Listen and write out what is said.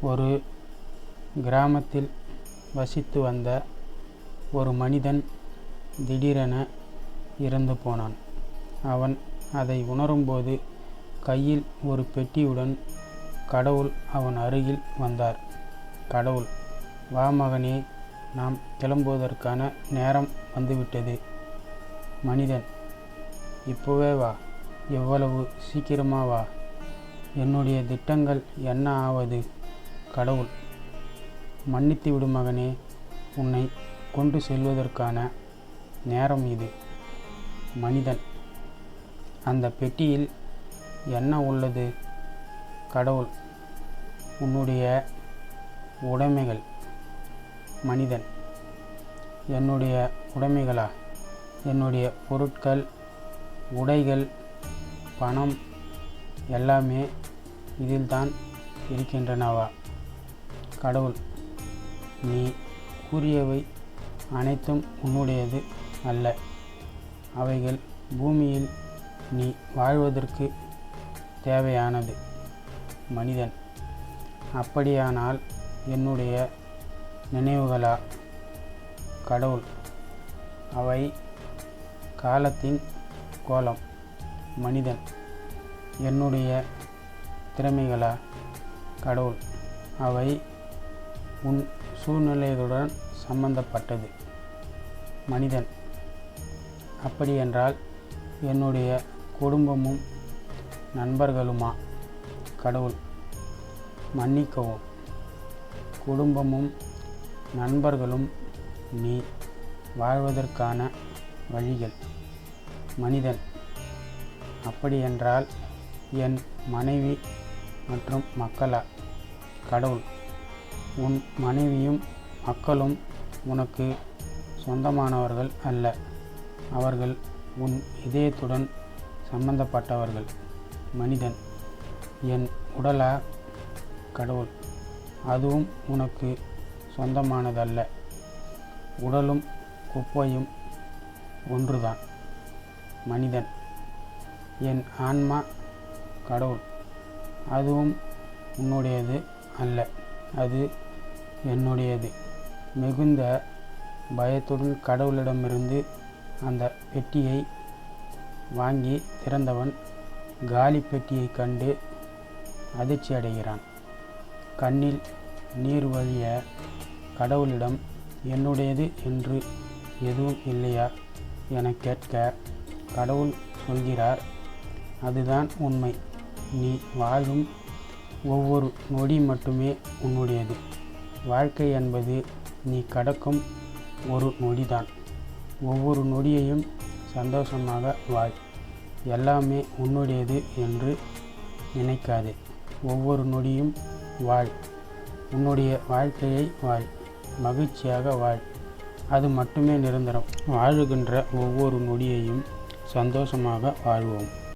ஒரு கிராமத்தில் வசித்து வந்த ஒரு மனிதன் திடீரென இறந்து போனான். அவன் அதை உணரும்போது கையில் ஒரு பெட்டியுடன் கடவுள் அவன் அருகில் வந்தார். கடவுள் வா மகனே நாம் கிளம்புவதற்கான நேரம் வந்துவிட்டது. மனிதன் இப்போவே வா எவ்வளவு சீக்கிரமா வா. என்னுடைய திட்டங்கள் என்ன ஆவது? கடவுள். மன்னித்து விடும் மகனே உன்னை கொண்டு செல்வதற்கான நேரம் இது. மனிதன் அந்த பெட்டியில் என்ன உள்ளது? கடவுள் உன்னுடைய உடைமைகள். மனிதன் என்னுடைய உடைமைகளா? என்னுடைய பொருட்கள் உடைகள் பணம் எல்லாமே இதில்தான் இருக்கின்றனவா? கடவுள். நீ கூறியவை அனைத்தும் உன்னுடையது அல்ல. அவைகள் பூமியில் நீ வாழ்வதற்கு தேவையானது. மனிதன் அப்படியானால் என்னுடைய நினைவுகளா? கடவுள் அவை காலத்தின் கோலம். மனிதன் என்னுடைய திறமைகளா? கடவுள் அவை உன் சூழ்நிலைகளுடன் சம்பந்தப்பட்டது. மனிதன். அப்படியென்றால் என்னுடைய குடும்பமும் நண்பர்களுமா? கடவுள். மன்னிக்கவும். குடும்பமும் நண்பர்களும் நீ வாழ்வதற்கான வழிகள். மனிதன். அப்படியென்றால் என் மனைவி மற்றும் மக்களா? கடவுள். உன் மனைவியும் மக்களும் உனக்கு சொந்தமானவர்கள் அல்ல. அவர்கள் உன் இதயத்துடன் சம்பந்தப்பட்டவர்கள். மனிதன் என் உடலா? கடவுள் அதுவும் உனக்கு சொந்தமானதல்ல. உடலும் குப்பையும் ஒன்றுதான். மனிதன் என் ஆன்மா? கடவுள் அதுவும் உன்னுடையது அல்ல. அது என்னுடையது. மிகுந்த பயத்துடன் கடவுளிடமிருந்து அந்த பெட்டியை வாங்கி திறந்தவன் காலி பெட்டியை கண்டு அதிர்ச்சி அடைகிறான். கண்ணில் நீர் வழிய கடவுளிடம் என்னுடையது என்று எதுவும் இல்லையா? என கேட்க கடவுள் சொல்கிறார் அதுதான் உண்மை. நீ வாழும் ஒவ்வொரு நொடி மட்டுமே உன்னுடையது. வாழ்க்கை என்பது நீ கடக்கும் ஒரு நொடிதான். ஒவ்வொரு நொடியையும் சந்தோஷமாக வாழ். எல்லாமே உன்னுடையது என்று நினைக்காதே. ஒவ்வொரு நொடியும் வாழ். உன்னுடைய வாழ்க்கையை வாழ். மகிழ்ச்சியாக வாழ். அது மட்டுமே நிரந்தரம். வாழுகின்ற ஒவ்வொரு நொடியையும் சந்தோஷமாக வாழ்வோம்.